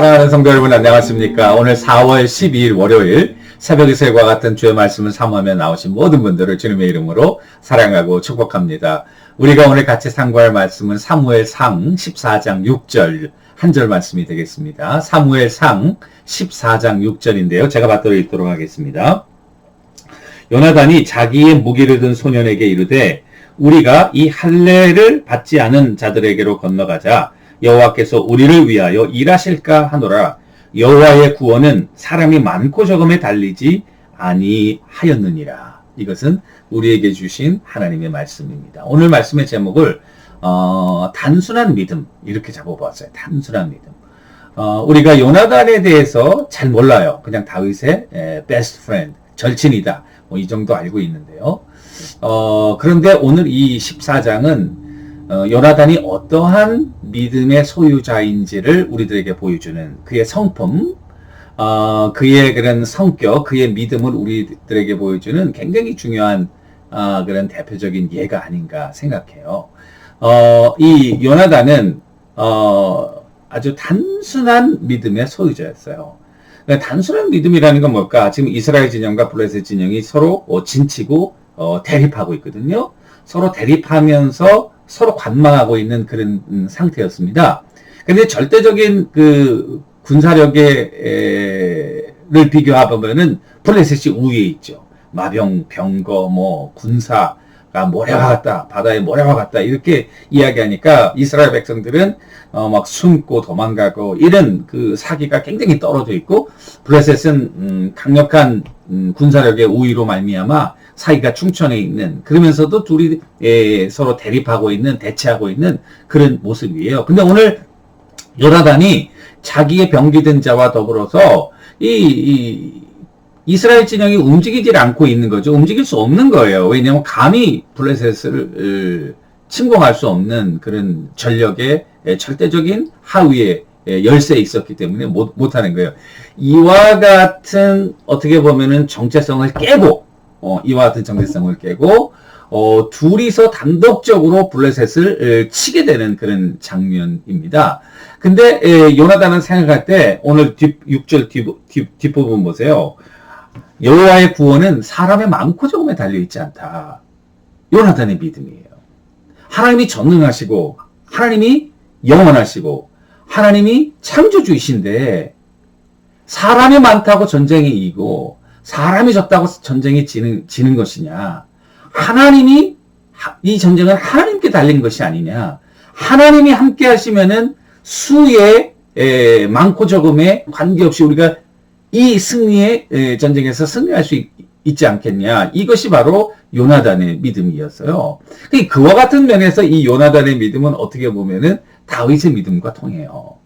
사랑하는 성도 여러분 안녕하십니까? 오늘 4월 12일 월요일 새벽의 새과 같은 주의 말씀을 사모하며 나오신 모든 분들을 주님의 이름으로 사랑하고 축복합니다. 우리가 오늘 같이 상고할 말씀은 사무엘 상 14장 6절 한 절 말씀이 되겠습니다. 사무엘 상 14장 6절인데요. 제가 받들어 읽도록 하겠습니다. 요나단이 자기의 무기를 든 소년에게 이르되 우리가 이 할례를 받지 않은 자들에게로 건너가자 여호와께서 우리를 위하여 일하실까 하노라 여호와의 구원은 사람이 많고 적음에 달리지 아니하였느니라. 이것은 우리에게 주신 하나님의 말씀입니다. 오늘 말씀의 제목을 어, 단순한 믿음 이렇게 잡아보았어요. 단순한 믿음. 어, 우리가 요나단에 대해서 잘 몰라요. 그냥 다윗의 에, best friend, 절친이다. 뭐 이 정도 알고 있는데요. 어, 그런데 오늘 이 14장은 어, 요나단이 어떠한 믿음의 소유자인지를 우리들에게 보여주는 그의 성품, 어, 그의 그런 성격, 그의 믿음을 우리들에게 보여주는 굉장히 중요한 어, 그런 대표적인 예가 아닌가 생각해요. 어, 이 요나단은 어, 아주 단순한 믿음의 소유자였어요. 그러니까 단순한 믿음이라는 건 뭘까? 지금 이스라엘 진영과 블레셋 진영이 서로 어, 진치고 어, 대립하고 있거든요. 서로 대립하면서 서로 관망하고 있는 그런 음, 상태였습니다. 근데 절대적인 그 군사력을 비교해보면은 블레셋이 우위에 있죠. 마병, 병거, 뭐 군사가 모래와 같다, 바다에 모래와 같다 이렇게 이야기하니까 이스라엘 백성들은 어, 막 숨고 도망가고 이런 그 사기가 굉장히 떨어져 있고 블레셋은 음, 강력한 음, 군사력의 우위로 말미암아 사이가 충천해 있는 그러면서도 둘이 예, 서로 대립하고 있는 대치하고 있는 그런 모습이에요. 근데 오늘 요나단이 자기의 병기된 자와 더불어서 이, 이 이스라엘 진영이 움직이질 않고 있는 거죠. 움직일 수 없는 거예요. 왜냐하면 감히 블레셋을 침공할 수 없는 그런 전력의 예, 절대적인 하위에 예, 열세에 있었기 때문에 못, 못하는 거예요. 이와 같은 어떻게 보면은 정체성을 깨고 어, 이와 같은 정체성을 깨고 어, 둘이서 단독적으로 블레셋을 치게 되는 그런 장면입니다. 근데 에, 요나단은 생각할 때 오늘 뒷 6절 뒷, 뒷, 뒷부분 보세요. 여호와의 구원은 사람의 많고 적음에 달려 있지 않다. 요나단의 믿음이에요. 하나님이 전능하시고 하나님이 영원하시고 하나님이 창조주이신데 사람이 많다고 전쟁이 이기고 사람이 졌다고 전쟁이 지는, 지는 것이냐. 하나님이 이 전쟁은 하나님께 달린 것이 아니냐. 하나님이 함께 하시면은 수의 에, 많고 적음에 관계없이 우리가 이 승리의 에, 전쟁에서 승리할 수 있, 있지 않겠냐. 이것이 바로 요나단의 믿음이었어요. 그와 같은 면에서 이 요나단의 믿음은 어떻게 보면은 다윗의 믿음과 통해요.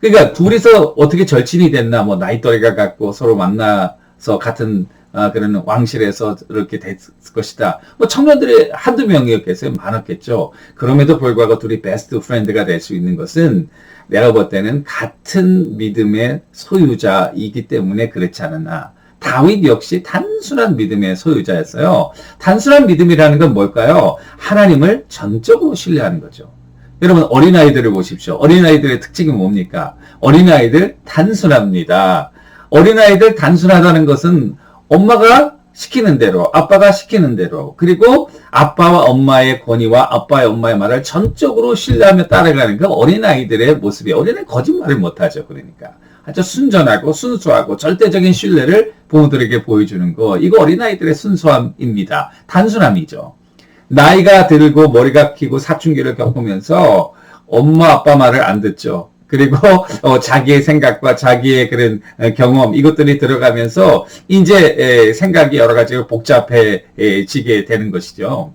그러니까 둘이서 어떻게 절친이 됐나, 뭐 나이 또래가 같고 서로 만나 서 같은 아, 그런 왕실에서 이렇게 됐을 것이다. 뭐 청년들이 한두 명이었겠어요? 많았겠죠. 그럼에도 불구하고 둘이 베스트 프렌드가 될 수 있는 것은 내가 볼 때는 같은 믿음의 소유자이기 때문에 그렇지 않았나. 다윗 역시 단순한 믿음의 소유자였어요. 단순한 믿음이라는 건 뭘까요? 하나님을 전적으로 신뢰하는 거죠. 여러분 어린아이들을 보십시오. 어린아이들의 특징이 뭡니까? 어린아이들 단순합니다. 어린아이들 단순하다는 것은 엄마가 시키는 대로, 아빠가 시키는 대로, 그리고 아빠와 엄마의 권위와 아빠의 엄마의 말을 전적으로 신뢰하며 따라가는 그 어린아이들의 모습이 어린아이 거짓말을 못하죠. 그러니까. 아주 순전하고 순수하고 절대적인 신뢰를 부모들에게 보여주는 거. 이거 어린아이들의 순수함입니다. 단순함이죠. 나이가 들고 머리가 키고 사춘기를 겪으면서 엄마 아빠 말을 안 듣죠. 그리고 어, 자기의 생각과 자기의 그런 어, 경험 이것들이 들어가면서 이제 에, 생각이 여러 가지로 복잡해지게 되는 것이죠.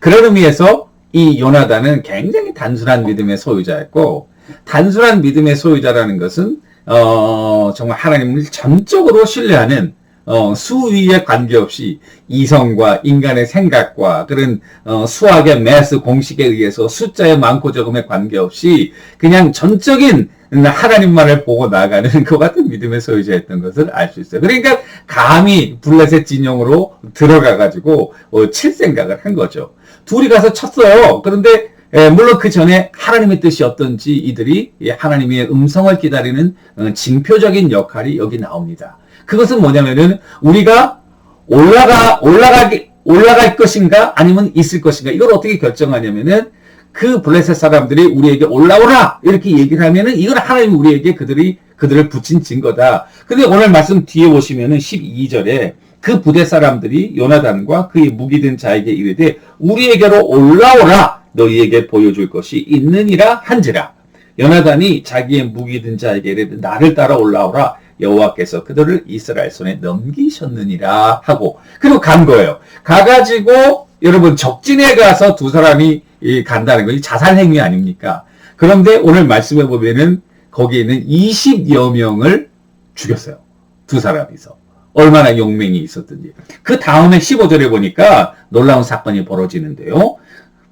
그런 의미에서 이 요나단은 굉장히 단순한 믿음의 소유자였고 단순한 믿음의 소유자라는 것은 어, 정말 하나님을 전적으로 신뢰하는 어, 수위에 관계없이 이성과 인간의 생각과 그런 어, 수학의 매스 공식에 의해서 숫자의 많고 적음에 관계없이 그냥 전적인 하나님만을 보고 나가는 그 같은 믿음의 소유자였던 것을 알 수 있어요. 그러니까 감히 블레셋 진영으로 들어가 가지고 어, 칠 생각을 한 거죠. 둘이 가서 쳤어요. 그런데 예, 물론 그 전에 하나님의 뜻이 어떤지 이들이 예, 하나님의 음성을 기다리는 어, 징표적인 역할이 여기 나옵니다. 그것은 뭐냐면은 우리가 올라가 올라가기 올라갈 것인가 아니면 있을 것인가 이걸 어떻게 결정하냐면은 그 블레셋 사람들이 우리에게 올라오라 이렇게 얘기를 하면은 이건 하나님 우리에게 그들이 그들을 붙인 증거다. 근데 오늘 말씀 뒤에 보시면은 12절에 그 부대 사람들이 요나단과 그의 무기 든 자에게 이르되 우리에게로 올라오라 너희에게 보여줄 것이 있느니라 한지라. 요나단이 자기의 무기 든 자에게 이르되 나를 따라 올라오라 여호와께서 그들을 이스라엘 손에 넘기셨느니라 하고 그리고 간 거예요. 가가지고 여러분 적진에 가서 두 사람이 간다는 것이 자살 행위 아닙니까? 그런데 오늘 말씀해 보면은 거기에는 20여 명을 죽였어요. 두 사람이서. 얼마나 용맹이 있었든지. 그 다음에 15절에 보니까 놀라운 사건이 벌어지는데요.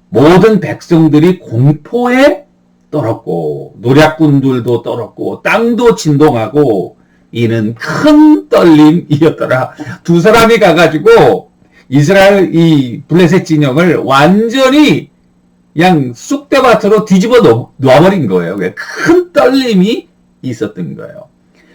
모든 백성들이 공포에 떨었고, 노략군들도 떨었고, 땅도 진동하고, 이는 큰 떨림이었더라. 두 사람이 가가지고 이스라엘 이 블레셋 진영을 완전히 그냥 쑥대밭으로 뒤집어 놓아버린 거예요. 큰 떨림이 있었던 거예요.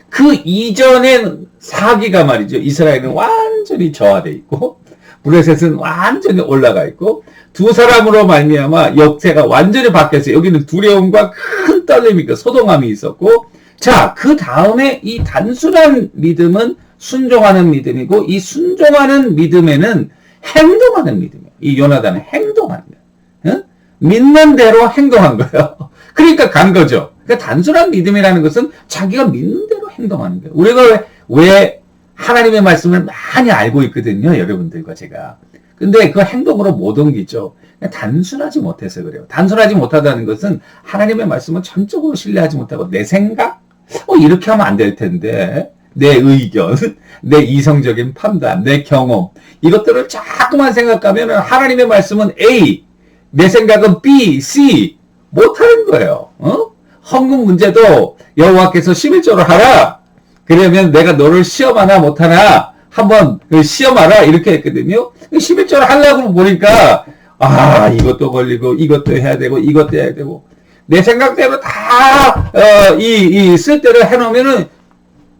그 이전엔 사기가 말이죠. 이스라엘은 완전히 저하돼 있고 블레셋은 완전히 올라가 있고 두 사람으로 말미암아 역세가 완전히 바뀌었어요. 여기는 두려움과 큰 떨림이 그 소동함이 있었고 자, 그 다음에 이 단순한 믿음은 순종하는 믿음이고 이 순종하는 믿음에는 행동하는 믿음이에요. 이 요나단은 행동하는 거예요. 응? 믿는 대로 행동한 거예요. 그러니까 간 거죠. 그러니까 단순한 믿음이라는 것은 자기가 믿는 대로 행동하는 거예요. 우리가 왜, 왜 하나님의 말씀을 많이 알고 있거든요. 여러분들과 제가. 근데 그 행동으로 못 옮기죠. 단순하지 못해서 그래요. 단순하지 못하다는 것은 하나님의 말씀을 전적으로 신뢰하지 못하고 내 생각, 어, 이렇게 하면 안 될 텐데. 내 의견, 내 이성적인 판단, 내 경험, 이것들을 자꾸만 생각하면 하나님의 말씀은 A, 내 생각은 B, C, 못하는 거예요. 어? 헌금 문제도 여호와께서 11조를 하라. 그러면 내가 너를 시험하나 못하나 한번 그 시험하라 이렇게 했거든요. 11조를 하려고 보니까 아 이것도 걸리고 이것도 해야 되고 이것도 해야 되고 내 생각대로 다, 어, 이, 이, 쓸 때를 해놓으면은,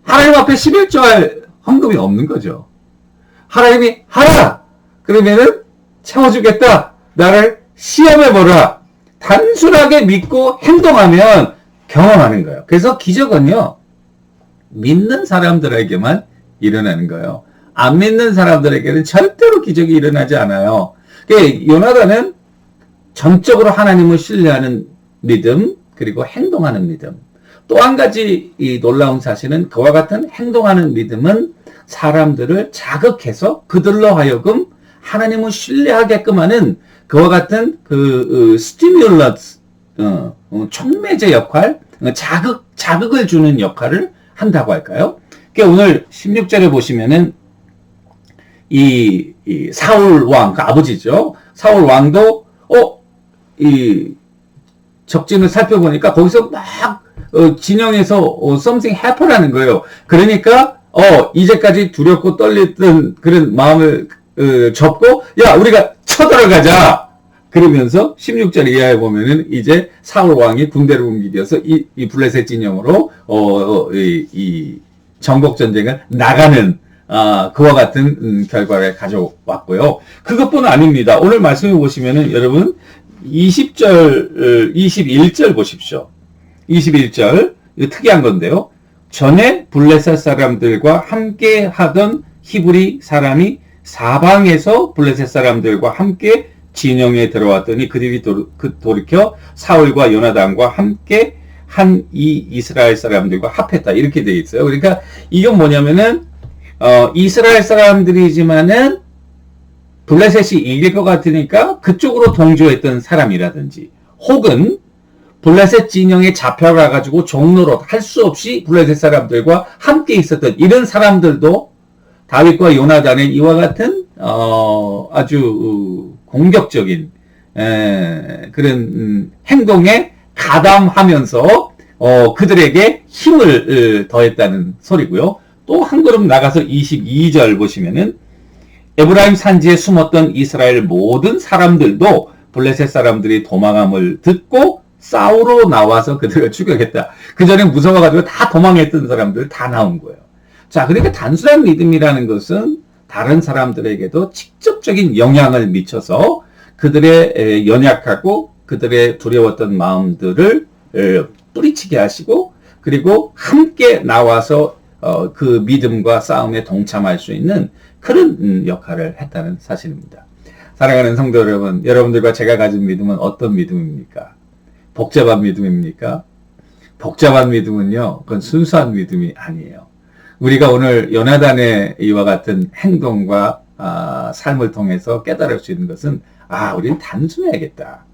하나님 앞에 11조 할 헌금이 없는 거죠. 하나님이 하라! 그러면은, 채워주겠다! 나를 시험해보라! 단순하게 믿고 행동하면 경험하는 거예요. 그래서 기적은요, 믿는 사람들에게만 일어나는 거예요. 안 믿는 사람들에게는 절대로 기적이 일어나지 않아요. 그러니까 요나단은 전적으로 하나님을 신뢰하는 믿음, 그리고 행동하는 믿음. 또 한 가지 이 놀라운 사실은 그와 같은 행동하는 믿음은 사람들을 자극해서 그들로 하여금 하나님을 신뢰하게끔 하는 그와 같은 그 스티뮬러스 어, 어, 촉매제 역할, 어, 자극 자극을 주는 역할을 한다고 할까요? 그러니까 오늘 16절에 보시면은 이, 이 사울 왕, 그 아버지죠. 사울 왕도 어 이 적진을 살펴보니까 거기서 막 어, 진영에서 어, something happen라는 거예요. 그러니까 어 이제까지 두렵고 떨렸던 그런 마음을 어, 접고 야 우리가 쳐들어가자. 그러면서 16절 이하에 보면은 이제 사울 왕이 군대를 움직여서 이, 이 블레셋 진영으로 어, 어, 이, 이 전국 전쟁을 나가는 아, 그와 같은 음, 결과를 가져왔고요. 그것뿐 아닙니다. 오늘 말씀해 보시면은 여러분 20절, 21절 보십시오. 21절. 이거 특이한 건데요. 전에 블레셋 사람들과 함께 하던 히브리 사람이 사방에서 블레셋 사람들과 함께 진영에 들어왔더니 그들이 그 돌이켜 사울과 요나단과 함께 한 이 이스라엘 사람들과 합했다. 이렇게 되어 있어요. 그러니까 이건 뭐냐면은 어, 이스라엘 사람들이지만은 블레셋이 이길 것 같으니까 그쪽으로 동조했던 사람이라든지 혹은 블레셋 진영에 잡혀가 가지고 종로로 할 수 없이 블레셋 사람들과 함께 있었던 이런 사람들도 다윗과 요나단의 이와 같은 어, 아주 공격적인 에, 그런 음, 행동에 가담하면서 어, 그들에게 힘을 더했다는 소리고요. 또 한 걸음 나가서 22절 보시면은 에브라임 산지에 숨었던 이스라엘 모든 사람들도 블레셋 사람들이 도망함을 듣고 싸우러 나와서 그들을 죽여겠다. 그 전에 무서워가지고 다 도망했던 사람들 다 나온 거예요. 자, 그러니까 단순한 믿음이라는 것은 다른 사람들에게도 직접적인 영향을 미쳐서 그들의 에, 연약하고 그들의 두려웠던 마음들을 에, 뿌리치게 하시고 그리고 함께 나와서 어, 그 믿음과 싸움에 동참할 수 있는 그런 음, 역할을 했다는 사실입니다. 사랑하는 성도 여러분, 여러분들과 제가 가진 믿음은 어떤 믿음입니까? 복잡한 믿음입니까? 복잡한 믿음은요, 그건 순수한 믿음이 아니에요. 우리가 오늘 연하단의 이와 같은 행동과 아, 삶을 통해서 깨달을 수 있는 것은 아, 우리는 단순해야겠다.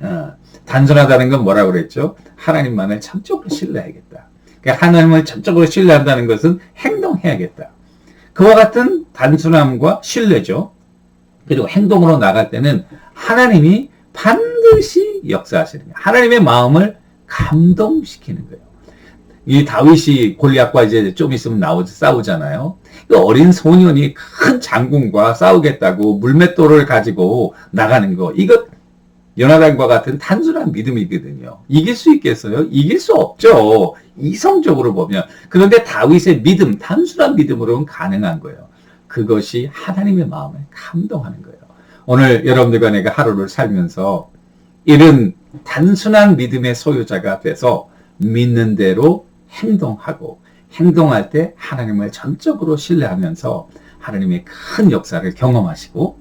어, 단순하다는 건 뭐라고 그랬죠? 하나님만을 전적으로 신뢰해야겠다. 그러니까 하나님을 전적으로 신뢰한다는 것은 행동해야겠다. 그와 같은 단순함과 신뢰죠. 그리고 행동으로 나갈 때는 하나님이 반드시 역사하시는 거예요. 하나님의 마음을 감동시키는 거예요. 이 다윗이 골리앗과 이제 좀 있으면 나오지 싸우잖아요. 그 어린 소년이 큰 장군과 싸우겠다고 물맷돌을 가지고 나가는 거 이것 연하단과 같은 단순한 믿음이거든요. 이길 수 있겠어요? 이길 수 없죠. 이성적으로 보면. 그런데 다윗의 믿음, 단순한 믿음으로는 가능한 거예요. 그것이 하나님의 마음을 감동하는 거예요. 오늘 여러분들과 내가 하루를 살면서 이런 단순한 믿음의 소유자가 돼서 믿는 대로 행동하고 행동할 때 하나님을 전적으로 신뢰하면서 하나님의 큰 역사를 경험하시고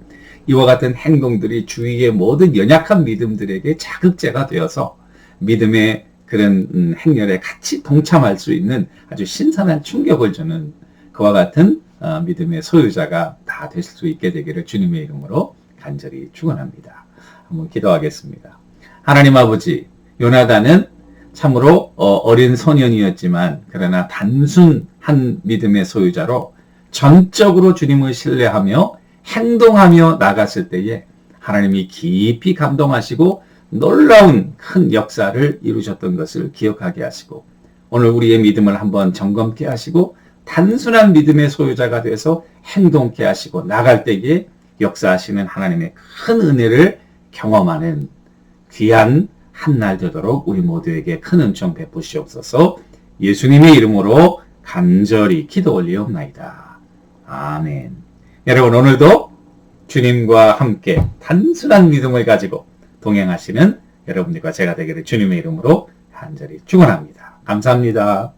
이와 같은 행동들이 주위의 모든 연약한 믿음들에게 자극제가 되어서 믿음의 그런 음, 행렬에 같이 동참할 수 있는 아주 신선한 충격을 주는 그와 같은 어, 믿음의 소유자가 다 될 수 있게 되기를 주님의 이름으로 간절히 축원합니다. 한번 기도하겠습니다. 하나님 아버지, 요나단은 참으로 어, 어린 소년이었지만 그러나 단순한 믿음의 소유자로 전적으로 주님을 신뢰하며 행동하며 나갔을 때에 하나님이 깊이 감동하시고 놀라운 큰 역사를 이루셨던 것을 기억하게 하시고 오늘 우리의 믿음을 한번 점검케 하시고 단순한 믿음의 소유자가 돼서 행동케 하시고 나갈 때에 역사하시는 하나님의 큰 은혜를 경험하는 귀한 한 날 되도록 우리 모두에게 큰 은총 베푸시옵소서 예수님의 이름으로 간절히 기도 올리옵나이다. 아멘. 여러분 오늘도 주님과 함께 단순한 믿음을 가지고 동행하시는 여러분들과 제가 되기를 주님의 이름으로 간절히 축원합니다. 감사합니다.